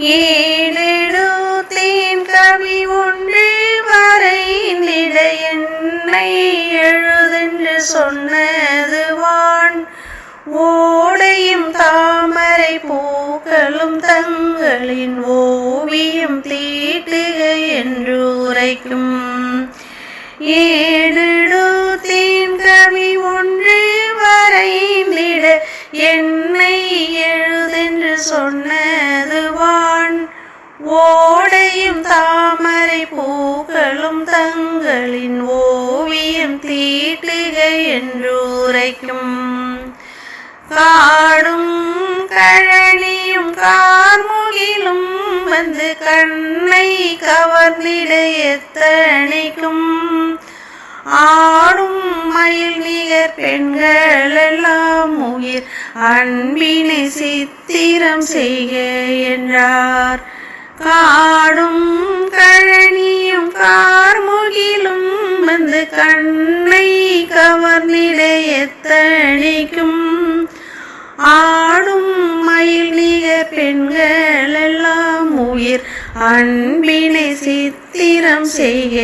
ஏழெழுத்தேன் கவி ஒன்று வரைந்திட என்னை எழுதென்று சொன்னது வான். ஓடையும் தாமரை பூக்களும் தங்களின் ஓவியம் தீட்டுக என்று உரைக்கும். ஏ ஓடையும் தாமரை பூக்களும் தங்களின் ஓவியம் தீட்டுக என்றுரைக்கும். காடும் கழனியும் கார்முகிலும் வந்து கண்ணை கவர்ந்திட எத்தனைக்கும். ஆடும் மயில் நிகர் பெண்கள் எல்லாம் உயிர் அன்பினை சித்திரம் செய்க என்றார். காடும் கழனியும் கார்முகிலும் வந்து கண்ணை கவர்ந்திட எத்தனைக்கும் ஆடும் மயில் நிகர் பெண்கள் எல்லாம் உயிர் அன்பினை சித்திரம் செய்க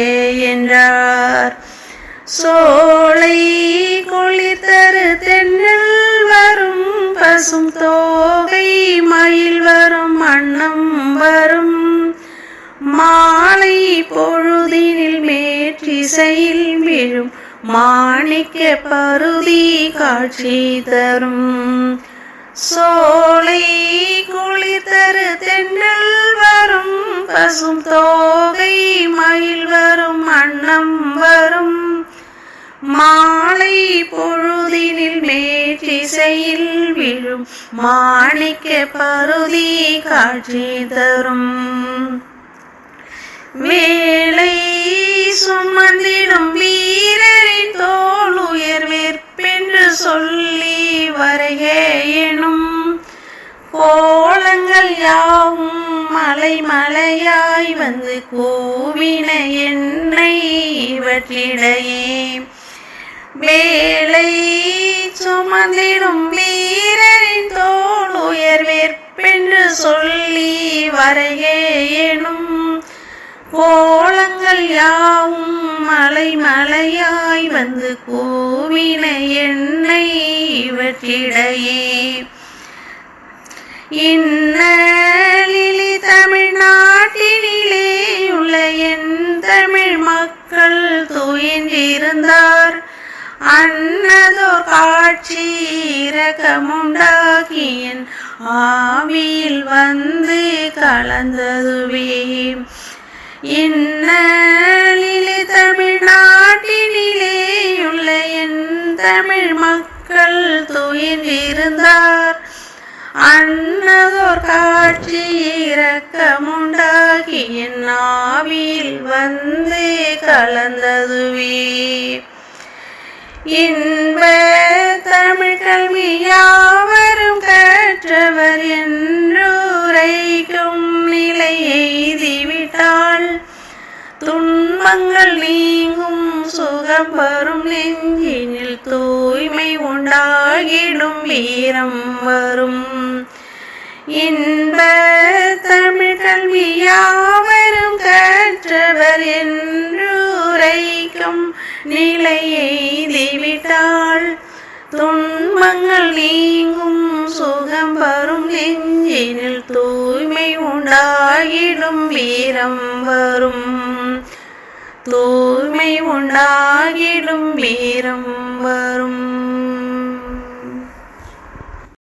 என்றார். சோலை குளித்தரு தென்னல் வரும் பசும் தோகை மயில் வரும் அன்னம் வரும் மாலை பொழுதினில் மேற்றிசையில் விழும் மாணிக்க பருதி காட்சி தரும். சோலை குளித்தரு தென்னல் வரும் பசும் தோகை மயில் வரும் அன்னம் வரும். மாலை பொழுதினில் மேற்றிசையில் விழும் மாணிக்க பருதி காட்சி தரும். வேலை சுமந்திடும் வீரரின் தோல் உயர் வெற்பென்று சொல்லி வருக எனும் கோலங்கள் யாவும் மலை மலையாய் வந்து கூவின என்னை இவற்றிடையே. வேலை சுமந்திடும் வீரரின் தோல் உயர் வெற்பென்று சொல்லி வருக எனும் கோலங்கள் யாவும் மலை மலையாய் வந்து கூவின என்னை இவற்றிடையே. இன்னலிலி தமிழ்நாட்டினிலே உள்ள என் தமிழ் மக்கள் துயின்றிருந்தார் அன்னதோ காட்சி இரக்கமுண்டாகி ஆவியில் வந்து கலந்ததுவே. இன்னலிலே தமிழ்நாட்டினிலேயுள்ள என் தமிழ் மக்கள் துயின்றிருந்தார் அன்னதோர் காட்சி இரக்கமுண்டாகி என் ஆவியில் வந்து கலந்ததுவே. இன்ப துன்பங்கள் நீங்கும் சுகம் வரும் நெஞ்சினில் தூய்மை உண்டாகிடும் வீரம் வரும். இன்ப தமிழ் கல்வி யாவரும் கற்றவர் என்றுரைக்கும் நிலை எய்திவிட்டால் துன்பங்கள் நீங்கும் சுகம் வரும் நெஞ்சினில் தூய்மை உண்டாகிடும் வீரம் வரும். தூய்மை உண்டாகிடும் வீரம் வரும்.